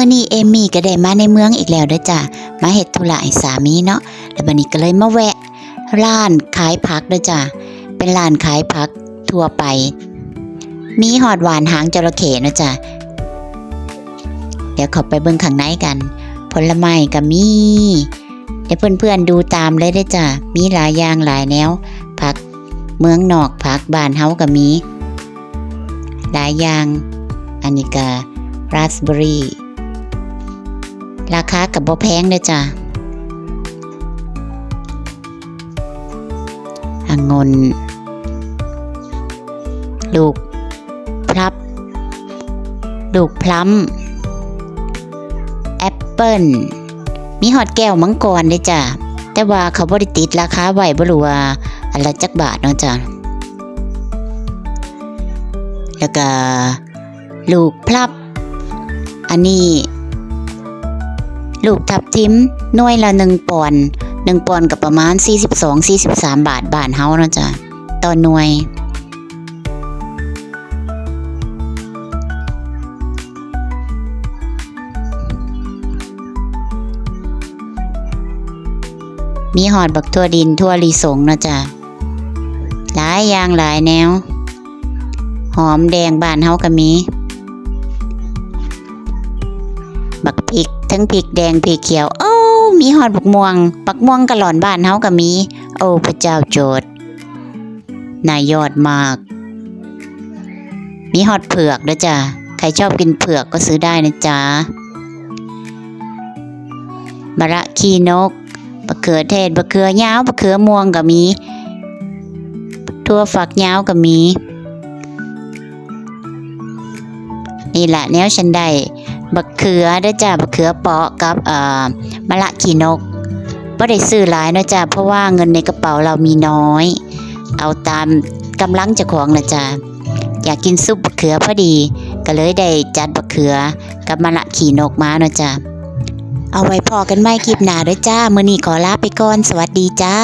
เมื่อนี้เอมี่ก็ได้มาในเมืองอีกแล้วเด้อจ้ะมาเฮ็ดธุระให้สามีเนาะแล้วบัดนี้ก็เลยมาแวะ ร้านขายผักเด้อจ้ะเป็นร้านขายผักทั่วไป มีหอดหวานหางจระเข้นะจ้ะเดี๋ยวข้าไปเบิ่งข้างในกัน ผลไม้ก็มีเดี๋ยวเพื่อนๆดูตามเลยเด้จ้ะมีหลายอย่างหลายแนวผักเมืองนอกผักบ้านเฮาก็มี หลายอย่างอันนี้ก็ราสเบอรี่ ราคากับบ่แพงเด้อจ้ะองุ่นลูกพลับ ลูกพลัมแอปเปิ้ลมีหอดแก้วมังกรเด้อจ้ะ แต่ว่าเขาบ่ได้ติดราคาไหวบรู้ว่าอันละจักบาทเนาะจ้ะ แล้วก็ ลูกพลับ อันนี้ ลูกทับทิมน่วยละหนึ่งปอนหนึ่งปอนกับประมาณ 42-43 บาทบาทเฮาเนาะจ้ะต่อหน่วยมีหอดบักทั่วดินทั่วลีสงเนาะจ้ะหลายอย่างหลายแนว หอมแดงบานเฮาก็มี ทั้งพริกแดงพริกเขียว โอ้มีหอดบักม่วงบักม่วงกะหล่อนบ้านเฮาก็มี โอ้พระเจ้าโจทย์นายยอดมาก มีหอดเผือกด้วยจ้ะใครชอบกินเผือกก็ซื้อได้นะจ๊ะมะระขี้นกบะเขือเทศบะเขือยาวบะเขือม่วงก็มีทั่วฝักยาวก็มี นี่แหละแนวฉันได้ บักเขือเด้จ้าบักเขือเปาะกับเอ่อมะละขีนกบ่ได้ซื้อหลายเนะจ้าเพราะว่าเงินในกระเป๋าเรามีน้อย เอาตามกำลังเจ้าของนะจ้าอยากกินซุปบักเขือพอดี ก็เลยได้จัดบักเขือกับมะละขีนกมาเนะจ้าเอาไว้พอกันไม่คลิปหนาเด้อจ้า มือนี้ขอลาไปก่อน สวัสดีจ้า